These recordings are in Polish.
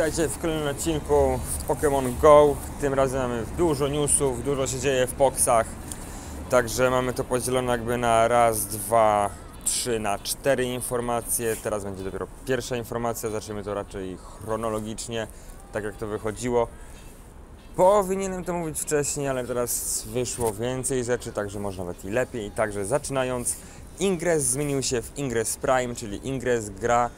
Witajcie w kolejnym odcinku w Pokémon Go. Tym razem mamy dużo newsów, dużo się dzieje w Poksach. Także mamy to podzielone jakby na raz, dwa, trzy, na cztery informacje. Teraz będzie dopiero pierwsza informacja. Zaczniemy to raczej chronologicznie, tak jak to wychodziło. Powinienem to mówić wcześniej, ale teraz wyszło więcej rzeczy, także może nawet i lepiej. Także zaczynając, Ingress zmienił się w Ingress Prime, czyli Ingress gra,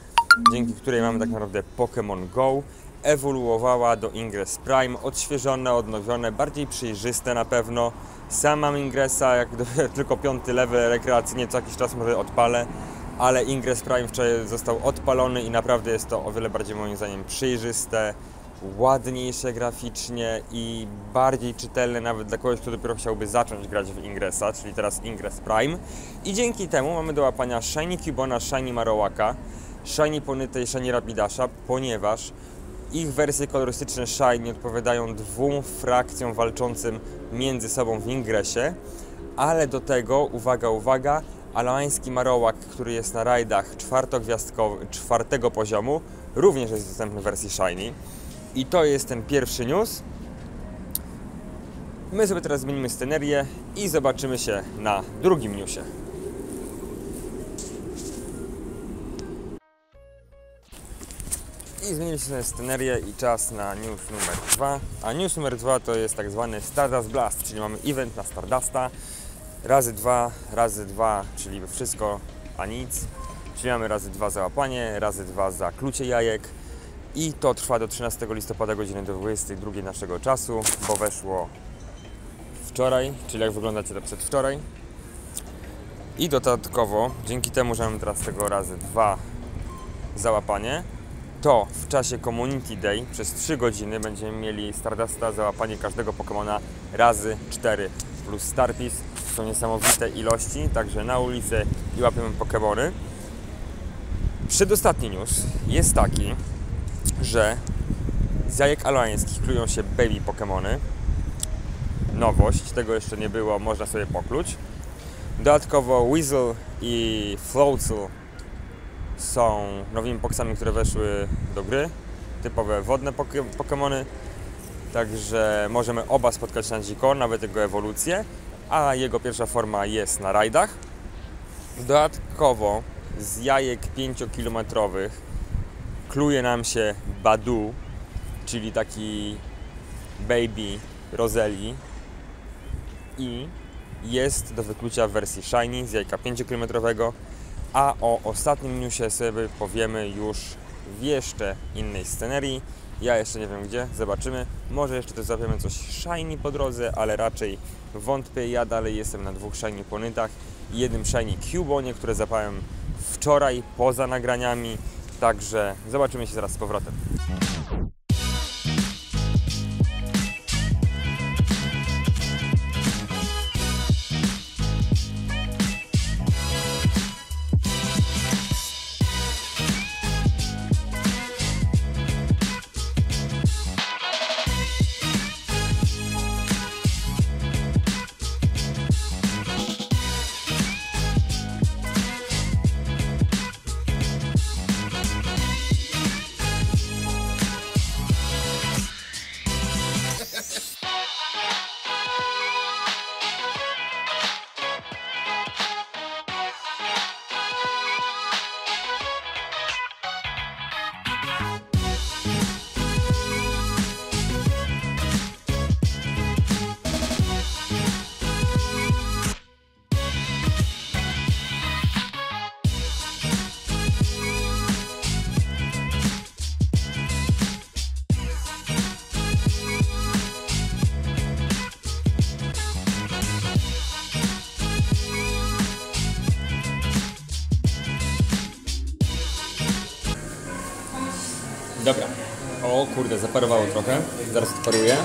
dzięki której mamy tak naprawdę Pokémon Go. Ewoluowała do Ingress Prime, odświeżone, odnowione, bardziej przejrzyste na pewno. Sam mam Ingressa, jak tylko piąty level rekreacyjnie, co jakiś czas może odpalę, ale Ingress Prime wczoraj został odpalony i naprawdę jest to o wiele bardziej moim zdaniem przejrzyste, ładniejsze graficznie i bardziej czytelne nawet dla kogoś, kto dopiero chciałby zacząć grać w Ingressa, czyli teraz Ingress Prime. I dzięki temu mamy do łapania Shiny Cubona, Shiny Marowaka, Shiny Ponyta i Shiny Rapidasha, ponieważ ich wersje kolorystyczne Shiny odpowiadają dwóm frakcjom walczącym między sobą w Ingressie, ale do tego, uwaga, uwaga, alański Marowak, który jest na rajdach czwartego poziomu, również jest dostępny w wersji Shiny. I to jest ten pierwszy news. My sobie teraz zmienimy scenerię i zobaczymy się na drugim newsie. I zmieniliśmy scenerię i czas na news numer dwa. A news numer dwa to jest tak zwany Stardust Blast, czyli mamy event na Stardusta. Razy dwa, razy dwa, czyli wszystko, a nic. Czyli mamy razy dwa za łapanie, razy dwa za klucie jajek. I to trwa do 13 listopada godziny do 22 naszego czasu, bo weszło wczoraj, czyli jak wyglądacie to przedwczoraj. I dodatkowo, dzięki temu, że mamy teraz tego razy dwa załapanie, to w czasie Community Day przez 3 godziny będziemy mieli Stardusta załapanie każdego Pokemona razy 4 plus Starpiece. To są niesamowite ilości, także na ulicę i łapiemy Pokemony. Przedostatni news jest taki, że z jajek alańskich klują się baby Pokémony. Nowość, tego jeszcze nie było, można sobie pokluć. Dodatkowo Weasel i Floatzel są nowymi poksami, które weszły do gry. Typowe wodne poke- Pokémony. Także możemy oba spotkać na dziko, nawet jego ewolucję, a jego pierwsza forma jest na rajdach. Dodatkowo z jajek 5-kilometrowych kluje nam się Badu, czyli taki baby Roseli i jest do wyklucia w wersji Shiny z jajka 5-kilometrowego, a o ostatnim newsie sobie powiemy już w jeszcze innej scenerii. Ja jeszcze nie wiem gdzie, zobaczymy. Może jeszcze też złapiemy coś Shiny po drodze, ale raczej wątpię. Ja dalej jestem na dwóch Shiny Ponytach i jednym Shiny Cubonie, które zapałem wczoraj poza nagraniami. Także zobaczymy się zaraz z powrotem. Dobra. O kurde, zaparowało trochę. Zaraz odparuję.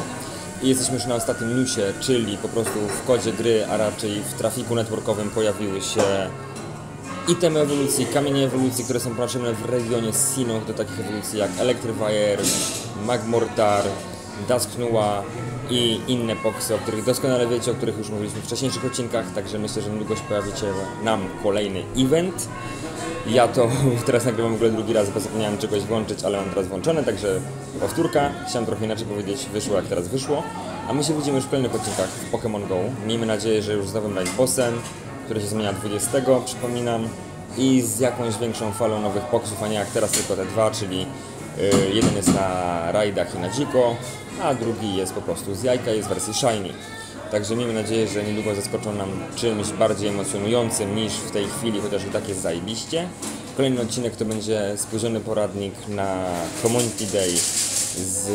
I jesteśmy już na ostatnim newsie, czyli po prostu w kodzie gry, a raczej w trafiku networkowym pojawiły się itemy ewolucji, kamienie ewolucji, które są potrzebne w regionie Sinnoh do takich ewolucji jak Electrifier, Magmortar, Dusknua i inne poksy, o których doskonale wiecie, o których już mówiliśmy w wcześniejszych odcinkach, także myślę, że niedługo się pojawi się nam kolejny event. Ja to teraz nagrywam w ogóle drugi raz, bo zapomniałem czegoś włączyć, ale mam teraz włączone, także powtórka. Chciałem trochę inaczej powiedzieć, wyszło jak teraz wyszło. A my się widzimy już w kolejnych odcinkach w Pokémon Go. Miejmy nadzieję, że już z nowym Night Bossem, który się zmienia 20, przypominam, i z jakąś większą falą nowych poksów, a nie jak teraz tylko te dwa, czyli yy, jeden jest na rajdach i na dziko, a drugi jest po prostu z jajka, jest w wersji shiny. Także miejmy nadzieję, że niedługo zaskoczą nam czymś bardziej emocjonującym niż w tej chwili, chociaż i tak jest zajebiście. Kolejny odcinek to będzie spóźniony poradnik na Community Day z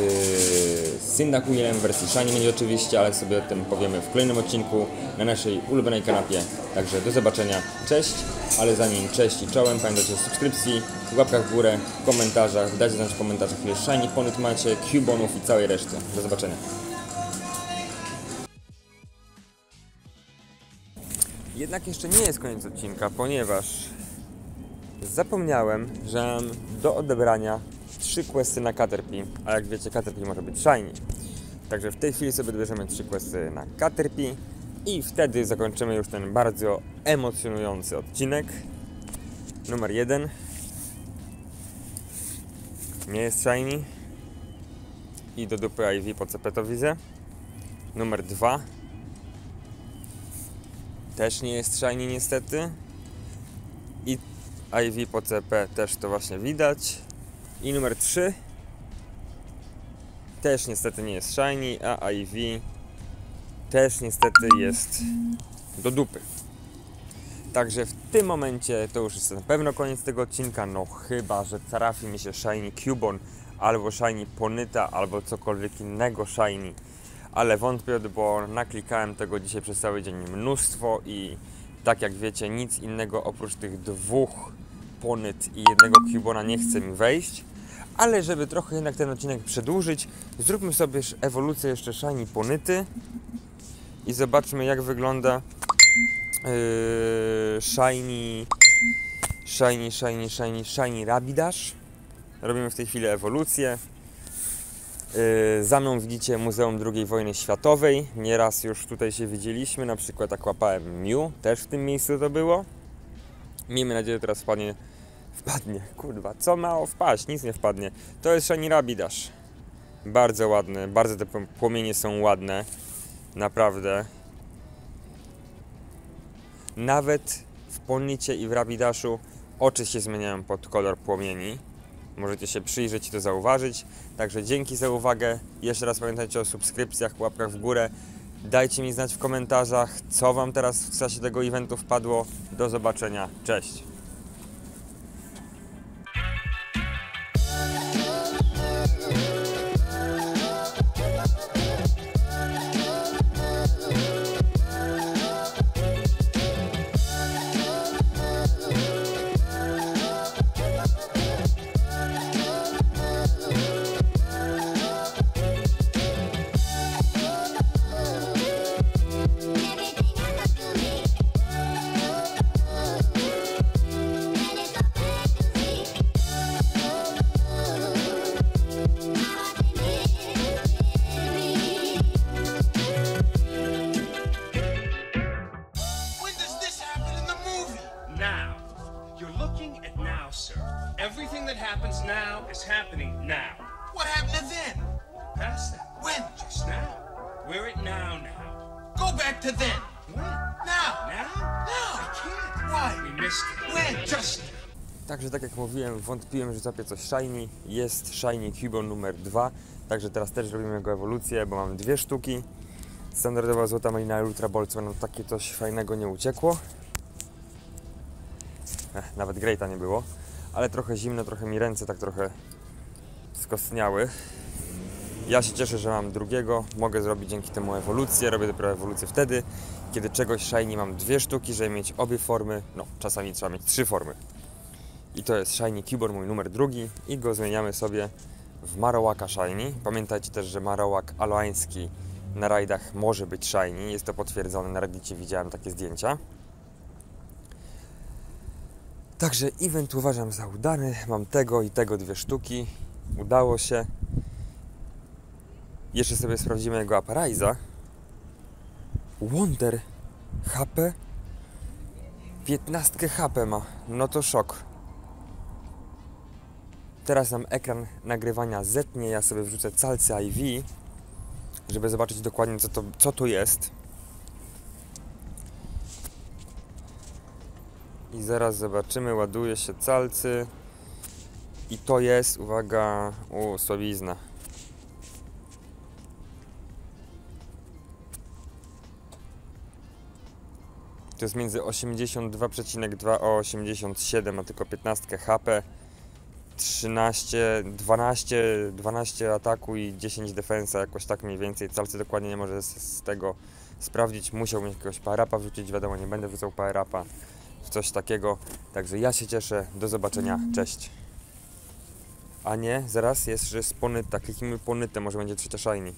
Syndakuilem wersji Shiny będzie oczywiście, ale sobie o tym powiemy w kolejnym odcinku na naszej ulubionej kanapie. Także do zobaczenia, cześć, ale zanim cześć i czołem, pamiętajcie o subskrypcji, łapkach w górę, komentarzach, dajcie znać w komentarzach ile Shiny Ponyt macie, Cubonów i całej reszty. Do zobaczenia. Jednak jeszcze nie jest koniec odcinka, ponieważ zapomniałem, że mam do odebrania trzy questy na Caterpie, a jak wiecie Caterpie może być shiny. Także w tej chwili sobie dobierzemy trzy questy na Caterpie i wtedy zakończymy już ten bardzo emocjonujący odcinek. Numer jeden. Nie jest shiny. I do dupy IV po CP to widzę. Numer dwa. Też nie jest shiny niestety. I IV po CP też to właśnie widać. I numer 3 też niestety nie jest shiny, a IV też niestety jest do dupy. Także w tym momencie to już jest na pewno koniec tego odcinka, no chyba, że trafi mi się Shiny Cubon, albo Shiny Ponyta, albo cokolwiek innego Shiny. Ale wątpię, bo naklikałem tego dzisiaj przez cały dzień mnóstwo i tak jak wiecie, nic innego oprócz tych dwóch Ponyt i jednego Cubona nie chce mi wejść. Ale żeby trochę jednak ten odcinek przedłużyć, zróbmy sobie ewolucję jeszcze Shiny Ponyty i zobaczmy jak wygląda yy, Shiny Shiny, Shiny, Shiny, Shiny Rabidash. Robimy w tej chwili ewolucję. Yy, za mną widzicie Muzeum II Wojny Światowej. Nieraz już tutaj się widzieliśmy, na przykład jak łapałem Mew, też w tym miejscu to było. Miejmy nadzieję, że teraz wpadnie Wpadnie, kurwa, co mało wpaść, nic nie wpadnie. To jest Shiny Rabidash. Bardzo ładny, bardzo te płomienie są ładne. Naprawdę. Nawet w Ponicie i w Rabidashu oczy się zmieniają pod kolor płomieni. Możecie się przyjrzeć i to zauważyć. Także dzięki za uwagę. Jeszcze raz pamiętajcie o subskrypcjach, łapkach w górę. Dajcie mi znać w komentarzach, co Wam teraz w czasie tego eventu wpadło. Do zobaczenia. Cześć! At now, sir. Everything that happens now is happening now. What happened to then? Past that. When? Just now. We're at now now. Go back to then. When? Now. Now? Now. I can't. Why? We missed it. When? Just Także tak jak mówiłem, wątpiłem, że zapię coś shiny. Jest shiny Cubon numer 2. Także teraz też robimy jego ewolucję, bo mamy dwie sztuki. Standardowa złota malina Ultra Ball, co nam takie coś fajnego nie uciekło. Nawet Greata nie było. Ale trochę zimno, trochę mi ręce tak trochę skostniały. Ja się cieszę, że mam drugiego. Mogę zrobić dzięki temu ewolucję. Robię dopiero ewolucję wtedy, kiedy czegoś shiny mam dwie sztuki, żeby mieć obie formy. No, czasami trzeba mieć trzy formy. I to jest Shiny Cubor, mój numer drugi. I go zmieniamy sobie w Marowaka Shiny. Pamiętajcie też, że Marowak aloański na rajdach może być Shiny. Jest to potwierdzone, na Reddicie widziałem takie zdjęcia. Także event uważam za udany. Mam tego i tego dwie sztuki. Udało się. Jeszcze sobie sprawdzimy jego Aparaiza. Wonder HP 15 HP ma. No to szok. Teraz nam ekran nagrywania zetnie, ja sobie wrzucę calcy IV, żeby zobaczyć dokładnie co to, co to jest. I zaraz zobaczymy, ładuje się calcy. I to jest, uwaga, u, słabizna. To jest między 82,2 a 87, ma tylko 15 HP. 13, 12, 12 ataku i 10 defensa, jakoś tak mniej więcej. Calcy dokładnie nie może z, z tego sprawdzić. Musiał mieć jakiegoś powerupa wrzucić, wiadomo, nie będę wrzucał powerupa w coś takiego. Także ja się cieszę, do zobaczenia, cześć. A nie, zaraz jest, że jest ponyta, kliknijmy ponytę, może będzie trzecia shiny.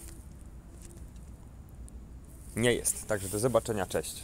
Nie jest, także do zobaczenia, cześć.